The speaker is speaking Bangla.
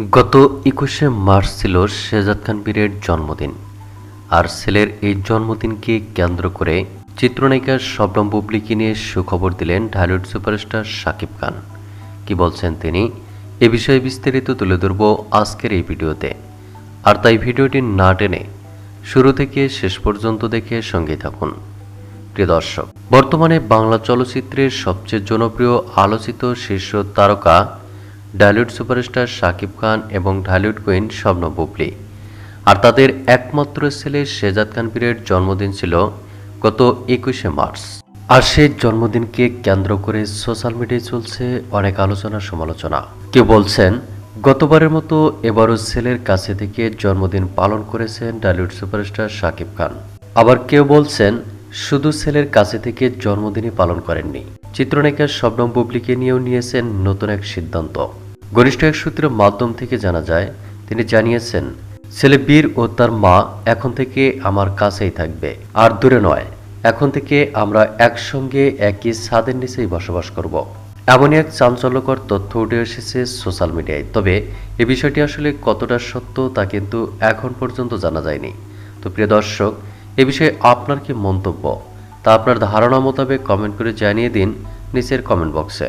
গত একুশে মার্চ ছিল শেজাদ খান বীরের জন্মদিন। আর ছেলের এই জন্মদিনকে কেন্দ্র করে চিত্রনায়িকা শবনম বুবলিকে নিয়ে সুখবর দিলেন ঢালিউড সুপারস্টার শাকিব খান। কি বলছেন তিনি? এ বিষয়ে বিস্তারিত তুলে ধরব আজকের এই ভিডিওতে। আর তাই ভিডিওটি না টেনে শুরু থেকে শেষ পর্যন্ত দেখে সঙ্গে থাকুন। প্রিয় দর্শক, বর্তমানে বাংলা চলচ্চিত্রের সবচেয়ে জনপ্রিয় আলোচিত শীর্ষ তারকা ঢালিউড সুপারস্টার শাকিব খান এবং ঢালিউড কুইন স্বপ্ন বুবলি। আর তাদের একমাত্র ছেলে শেজাদ খান বীরের জন্মদিন ছিল গত একুশে মার্চ। আর সেই জন্মদিনকে কেন্দ্র করে সোশ্যাল মিডিয়ায় চলছে অনেক আলোচনা সমালোচনা। কেউ বলছেন, গতবারের মতো এবারও ছেলের কাছে থেকে জন্মদিন পালন করেছেন ঢালিউড সুপারস্টার শাকিব খান। আবার কেউ বলছেন, শুধু ছেলের কাছে থেকে জন্মদিনই পালন করেননি। চিত্রনায়িকা শবনম বুবলিকে নিয়েও নিয়েছেন নতুন এক সিদ্ধান্ত। ঘনিষ্ঠ এক সূত্রের মাধ্যম থেকে জানা যায়, তিনি জানিয়েছেন, ছেলে বীর ও তার মা এখন থেকে আমার কাছেই থাকবে, আর দূরে নয়। এখন থেকে আমরা একসঙ্গে একই ছাদের নিচেই বসবাস করব। এমনই এক চাঞ্চল্যকর তথ্য উঠে এসেছে সোশ্যাল মিডিয়ায়। তবে এ বিষয়টি আসলে কতটা সত্য তা কিন্তু এখন পর্যন্ত জানা যায়নি। তো প্রিয় দর্শক, এ বিষয়ে আপনার কি মন্তব্য? তা আপনার ধারণা মোতাবেক কমেন্ট করে জানিয়ে দিন নিচের কমেন্ট বক্সে।